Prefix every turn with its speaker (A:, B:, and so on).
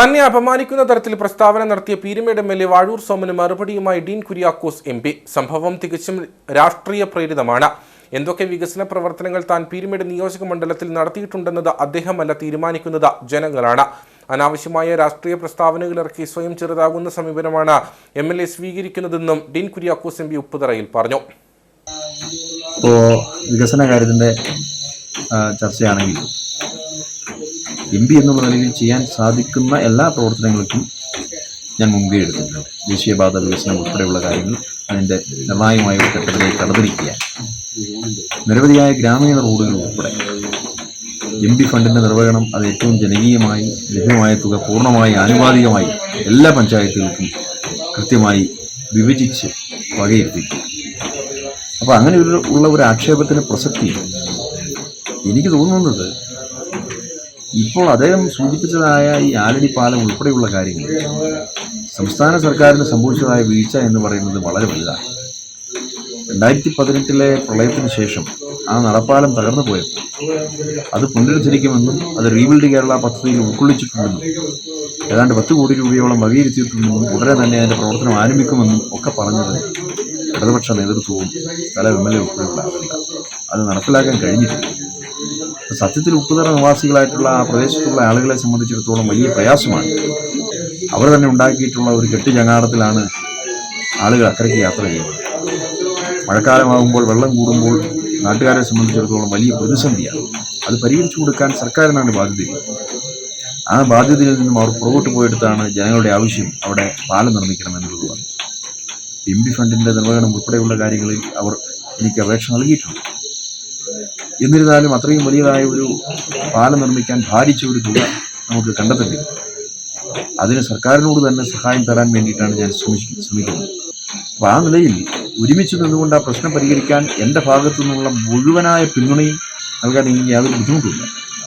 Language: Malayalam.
A: തന്നെ അപമാനിക്കുന്ന തരത്തിൽ പ്രസ്താവന നടത്തിയ Peermade M L A Vazhoor സോമന് മറുപടിയുമായി ഡീൻ കുര്യാക്കോസ് എം പി. സംഭവം തികച്ചും രാഷ്ട്രീയ പ്രേരിതമാണ്. എന്തൊക്കെ വികസന പ്രവർത്തനങ്ങൾ താൻ പീരുമേട് നിയോജക മണ്ഡലത്തിൽ നടത്തിയിട്ടുണ്ടെന്നത് അദ്ദേഹമല്ല തീരുമാനിക്കുന്നത് ജനങ്ങളാണ്. അനാവശ്യമായ രാഷ്ട്രീയ പ്രസ്താവനകൾ ഇറക്കി സ്വയം ചെറുതാകുന്ന സമീപനമാണ് എം എൽ എ സ്വീകരിക്കുന്നതെന്നും ഡീൻ കുര്യാക്കോസ് എം പി ഉപ്പുതറയിൽ പറഞ്ഞു.
B: ഇപ്പോൾ വികസന കാര്യത്തിന്റെ ചർച്ചയാണെങ്കിൽ എം പി എന്നുള്ള നിലയിൽ ചെയ്യാൻ സാധിക്കുന്ന എല്ലാ പ്രവർത്തനങ്ങൾക്കും ഞാൻ മുൻകൈ എടുത്തിട്ടുണ്ട്. ദേശീയപാത വികസനം ഉൾപ്പെടെയുള്ള കാര്യങ്ങൾ അതിന്റെ നിർണായകമായ ഒരു ഘട്ടത്തിലേക്ക് കടന്നിരിക്കുക നിരവധിയായ ഗ്രാമീണ റോഡുകൾ ഉൾപ്പെടെ എം പി ഫണ്ടിന്റെ നിർവഹണം അത് ഏറ്റവും ജനകീയമായി ലഭ്യമായ തുക പൂർണമായി ആനുപാതികമായി എല്ലാ പഞ്ചായത്തുകൾക്കും കൃത്യമായി വിഭജിച്ച് വകയിരുത്തിക്കും അപ്പോൾ അങ്ങനെ ഒരു ഉള്ള ഒരു ആക്ഷേപത്തിന് പ്രസക്തി എനിക്ക് തോന്നുന്നത് ഇപ്പോൾ അദ്ദേഹം സൂചിപ്പിച്ചതായ ഈ ആലടി പാലം ഉൾപ്പെടെയുള്ള കാര്യങ്ങൾ. സംസ്ഥാന സർക്കാരിന് സംഭവിച്ചതായ വീഴ്ച എന്ന് പറയുന്നത് വളരെ വലുതാണ്. രണ്ടായിരത്തി പതിനെട്ടിലെ പ്രളയത്തിന് ശേഷം ആ നടപ്പാലം തകർന്നു പോയപ്പോൾ അത് പുനരുദ്ധരിക്കുമെന്നും അത് റീബിൽഡ് കേരള പദ്ധതിയിൽ ഉൾക്കൊള്ളിച്ചിട്ടുണ്ടെന്നും ഏതാണ്ട് പത്ത് കോടി രൂപയോളം വകയിരുത്തിയിട്ടുണ്ടെന്നും ഉടനെ തന്നെ അതിന്റെ പ്രവർത്തനം ആരംഭിക്കുമെന്നും ഒക്കെ പറഞ്ഞത് ഇടതുപക്ഷ നേതൃത്വവും പല എം എൽ എ ആളുകളാണ് അത് നടപ്പിലാക്കാൻ കഴിഞ്ഞിട്ടില്ല. സത്യത്തിൽ ഉപ്പുതറ നിവാസികളായിട്ടുള്ള ആ പ്രദേശത്തുള്ള ആളുകളെ സംബന്ധിച്ചിടത്തോളം വലിയ പ്രയാസമാണ്. അവർ തന്നെ ഉണ്ടാക്കിയിട്ടുള്ള ഒരു കെട്ടുചങ്ങാടത്തിലാണ് ആളുകൾ അക്കരയ്ക്ക് യാത്ര ചെയ്യുന്നത്. മഴക്കാലമാകുമ്പോൾ വെള്ളം കൂടുമ്പോൾ നാട്ടുകാരെ സംബന്ധിച്ചിടത്തോളം വലിയ പ്രതിസന്ധിയാണ്. അത് പരിഹരിച്ചു കൊടുക്കാൻ സർക്കാരിനാണ് ബാധ്യത ആ ബാധ്യതയിൽ നിന്നും അവർ പുറകോട്ട് പോയെടുത്താണ് ജനങ്ങളുടെ ആവശ്യം അവിടെ പാലം നിർമ്മിക്കണം എന്നുള്ളതാണ് എം പി ഫണ്ടിന്റെ നിർവഹണം ഉൾപ്പെടെയുള്ള കാര്യങ്ങളിൽ അവർ എനിക്ക് അപേക്ഷ നൽകിയിട്ടുണ്ട്. എന്നിരുന്നാലും അത്രയും വലിയതായ ഒരു പാലം നിർമ്മിക്കാൻ ഭാരിച്ച ഒരു തുക നമുക്ക് കണ്ടെത്തേണ്ടി അതിന് സർക്കാരിനോട് തന്നെ സഹായം തരാൻ വേണ്ടിയിട്ടാണ് ഞാൻ ശ്രമിക്ക ശ്രമിക്കുന്നത്. അപ്പോൾ ആ നിലയിൽ ഒരുമിച്ച് നിന്നുകൊണ്ട് ആ പ്രശ്നം പരിഹരിക്കാൻ എന്റെ ഭാഗത്തു നിന്നുള്ള മുഴുവനായ പിന്തുണയും നൽകാൻ എനിക്ക് യാതൊരു ബുദ്ധിമുട്ടുമില്ല.